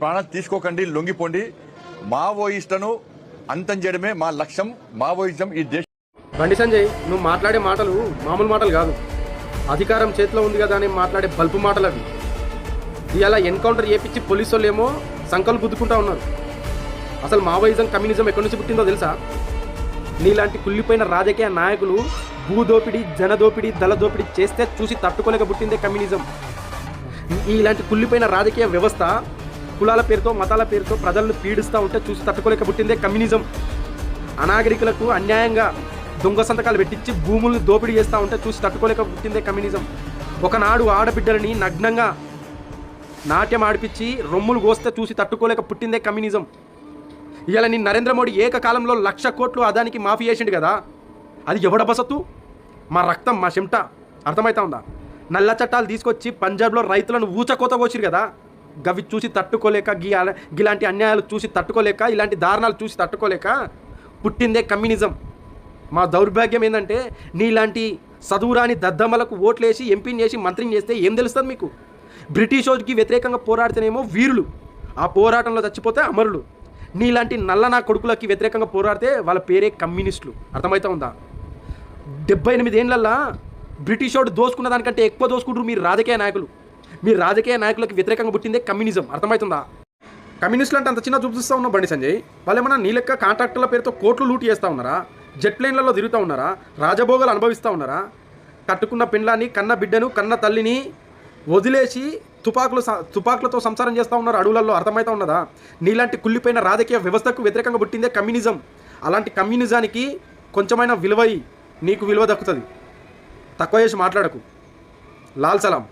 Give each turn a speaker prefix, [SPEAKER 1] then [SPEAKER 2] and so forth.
[SPEAKER 1] ప్రాణం తీసుకోకండి లొంగిపోండి. మావోయిస్టును అంతం చేయడమే మా లక్ష్యం. మావోయిజం ఈ దేశం
[SPEAKER 2] బండి సంజయ్ నువ్వు మాట్లాడే మాటలు మామూలు మాటలు కాదు. అధికారం చేతిలో ఉంది కదా అని మాట్లాడే బల్పు మాటలు అవి. ఇవాళ ఎన్కౌంటర్ చేపించి పోలీసు వాళ్ళు ఏమో సంకలు గుద్దుకుంటా ఉన్నారు. అసలు మావోయిజం కమ్యూనిజం ఎక్కడి నుంచి పుట్టిందో తెలుసా? నీలాంటి కుళ్ళిపోయిన రాజకీయ నాయకులు భూదోపిడి జనదోపిడి దళదోపిడి చేస్తే చూసి తట్టుకోలేక పుట్టిందే కమ్యూనిజం. ఇలాంటి కుళ్ళిపోయిన రాజకీయ వ్యవస్థ కులాల పేరుతో మతాల పేరుతో ప్రజలను పీడిస్తూ ఉంటే చూసి తట్టుకోలేక పుట్టిందే కమ్యూనిజం. అనాగరికులకు అన్యాయంగా దొంగ సంతకాలు పెట్టించి భూములను దోపిడీ చేస్తూ ఉంటే చూసి తట్టుకోలేక పుట్టిందే కమ్యూనిజం. ఒకనాడు ఆడబిడ్డలని నగ్నంగా నాట్యం ఆడిపించి రొమ్ములు కోస్తే చూసి తట్టుకోలేక పుట్టిందే కమ్యూనిజం. ఇవాళ నీ నరేంద్ర మోడీ ఏకకాలంలో లక్ష కోట్లు అదానికి మాఫీ చేసిండు కదా అది ఎవడ బసత్తు? మా రక్తం మా చెమట. అర్థమవుతా ఉందా? నల్ల చట్టాలు తీసుకొచ్చి పంజాబ్లో రైతులను ఊచకోత కోసిరు కదా గవి చూసి తట్టుకోలేక గీ ఇలాంటి అన్యాయాలు చూసి తట్టుకోలేక ఇలాంటి దారుణాలు చూసి తట్టుకోలేక పుట్టిందే కమ్యూనిజం. మా దౌర్భాగ్యం ఏంటంటే నీలాంటి చదువురాని దద్దమ్మలకు ఓట్లేసి ఎంపీని చేసి మంత్రిని చేస్తే ఏం తెలుస్తుంది మీకు? బ్రిటిష్ రోజుకి వ్యతిరేకంగా పోరాడితేనేమో వీరులు. ఆ పోరాటంలో చచ్చిపోతే అమరులు. నీలాంటి నల్ల నా కొడుకులకి వ్యతిరేకంగా పోరాడితే వాళ్ళ పేరే కమ్యూనిస్టులు. అర్థమవుతా ఉందా? డెబ్బై ఎనిమిది ఏళ్ళల్లా బ్రిటిష్ వాడు దోసుకున్న దానికంటే ఎక్కువ దోసుకుంటారు మీరు రాజకీయ నాయకులు. మీ రాజకీయ నాయకులకు వ్యతిరేకంగా పుట్టిందే కమ్యూనిజం. అర్థమవుతుందా? కమ్యూనిస్టులు అంటే అంత చిన్న చూపిస్తూ ఉన్నా బండి సంజయ్. వాళ్ళు ఏమన్నా నీ లెక్క కాంట్రాక్టర్ల పేరుతో కోట్లు లూట్ చేస్తూ ఉన్నారా? జెట్ ప్లేన్లలో తిరుగుతూ ఉన్నారా? రాజభోగాలు అనుభవిస్తూ ఉన్నారా? కట్టుకున్న పెండ్లాన్ని కన్న బిడ్డను కన్న తల్లిని వదిలేసి తుపాకులు స- తుపాకులతో సంసారం చేస్తూ ఉన్నారు అడవులలో అర్థమవుతా ఉన్నదా? నీలాంటి కుళ్ళిపోయిన రాజకీయ వ్యవస్థకు వ్యతిరేకంగా పుట్టిందే కమ్యూనిజం. అలాంటి కమ్యూనిజానికి కొంచెమైనా విలువ నీకు విలువ దక్కుతుంది. తక్కువ చేసి మాట్లాడకు. లాల్ సలాం.